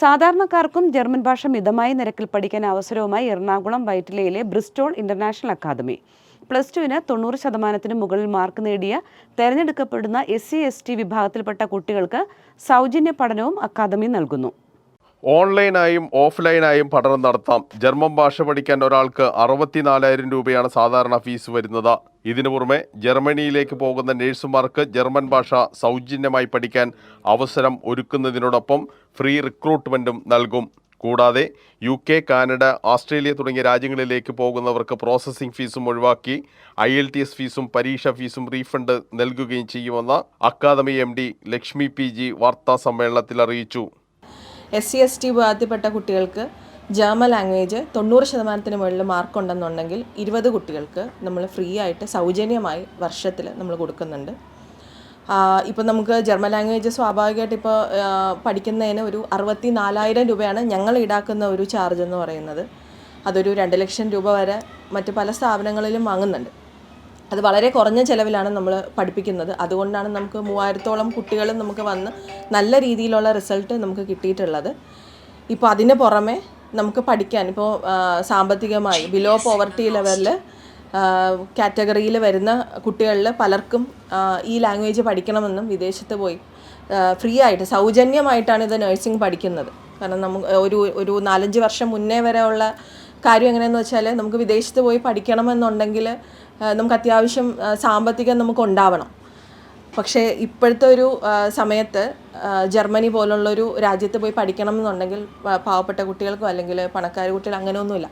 സാധാരണക്കാർക്കും ജർമ്മൻ ഭാഷ മിതമായ നിരക്കിൽ പഠിക്കാൻ അവസരവുമായി എറണാകുളം വൈറ്റിലയിലെ ബ്രിസ്റ്റോൾ ഇന്റർനാഷണൽ അക്കാദമി. പ്ലസ് ടുവിന് തൊണ്ണൂറ് ശതമാനത്തിന് മുകളിൽ മാർക്ക് നേടിയ തെരഞ്ഞെടുക്കപ്പെടുന്ന എസ് സി എസ് ടി വിഭാഗത്തിൽപ്പെട്ട കുട്ടികൾക്ക് സൗജന്യ പഠനവും അക്കാദമി നൽകുന്നു. ഓൺലൈനായും ഓഫ്ലൈനായും പഠനം നടത്താം. ജർമ്മൻ ഭാഷ പഠിക്കാൻ ഒരാൾക്ക് അറുപത്തിനാലായിരം രൂപയാണ് സാധാരണ ഫീസ് വരുന്നത്. ഇതിനു പുറമെ ജർമ്മനിയിലേക്ക് പോകുന്ന നഴ്സുമാർക്ക് ജർമ്മൻ ഭാഷ സൗജന്യമായി പഠിക്കാൻ അവസരം ഒരുക്കുന്നതിനോടൊപ്പം ഫ്രീ റിക്രൂട്ട്മെന്റും നൽകും. കൂടാതെ യു കെ കാനഡ ഓസ്ട്രേലിയ തുടങ്ങിയ രാജ്യങ്ങളിലേക്ക് പോകുന്നവർക്ക് പ്രോസസ്സിംഗ് ഫീസും ഒഴിവാക്കി ഐ എൽ ടി എസ് ഫീസും പരീക്ഷാ ഫീസും റീഫണ്ട് നൽകുകയും ചെയ്യുമെന്ന് academy M D Lakshmi P G വാർത്താ സമ്മേളനത്തിൽ അറിയിച്ചു. എസ് സി എസ് ടി വിഭാഗത്തിൽപ്പെട്ട കുട്ടികൾക്ക് ജർമ്മൻ ലാംഗ്വേജ് തൊണ്ണൂറ് ശതമാനത്തിന് മുകളിൽ മാർക്ക് ഉണ്ടെന്നുണ്ടെങ്കിൽ ഇരുപത് കുട്ടികൾക്ക് നമ്മൾ ഫ്രീ ആയിട്ട് സൗജന്യമായി വർഷത്തിൽ നമ്മൾ കൊടുക്കുന്നുണ്ട്. ഇപ്പം നമുക്ക് ജർമ്മൻ ലാംഗ്വേജ് സ്വാഭാവികമായിട്ട് ഇപ്പോൾ പഠിക്കുന്നതിന് ഒരു അറുപത്തി നാലായിരം രൂപയാണ് ഞങ്ങൾ ഈടാക്കുന്ന ഒരു ചാർജ് എന്ന് പറയുന്നത്. അതൊരു രണ്ട് ലക്ഷം രൂപ വരെ മറ്റ് പല സ്ഥാപനങ്ങളിലും വാങ്ങുന്നുണ്ട്. അത് വളരെ കുറഞ്ഞ ചിലവിലാണ് നമ്മൾ പഠിപ്പിക്കുന്നത്. അതുകൊണ്ടാണ് നമുക്ക് മൂവായിരത്തോളം കുട്ടികൾ നമുക്ക് വന്ന് നല്ല രീതിയിലുള്ള റിസൾട്ട് നമുക്ക് കിട്ടിയിട്ടുള്ളത്. ഇപ്പോൾ അതിന് പുറമെ നമുക്ക് പഠിക്കാൻ ഇപ്പോൾ സാമ്പത്തികമായി ബിലോ പോവർട്ടി ലെവലിൽ കാറ്റഗറിയിൽ വരുന്ന കുട്ടികളിൽ പലർക്കും ഈ ലാംഗ്വേജ് പഠിക്കണമെന്നും വിദേശത്ത് പോയി ഫ്രീ ആയിട്ട് സൗജന്യമായിട്ടാണ് ഇത് നഴ്സിംഗ് പഠിക്കുന്നത്. കാരണം നമുക്ക് ഒരു ഒരു നാലഞ്ച് വർഷം മുന്നേ വരെ ഉള്ള കാര്യം എങ്ങനെയെന്ന് വെച്ചാൽ നമുക്ക് വിദേശത്ത് പോയി പഠിക്കണമെന്നുണ്ടെങ്കിൽ നമുക്ക് അത്യാവശ്യം സാമ്പത്തികം നമുക്ക് ഉണ്ടാവണം. പക്ഷേ ഇപ്പോഴത്തെ ഒരു സമയത്ത് ജർമ്മനി പോലുള്ളൊരു രാജ്യത്ത് പോയി പഠിക്കണം എന്നുണ്ടെങ്കിൽ പാവപ്പെട്ട കുട്ടികൾക്കോ അല്ലെങ്കിൽ പണക്കാർ കുട്ടികൾ അങ്ങനെയൊന്നുമില്ല.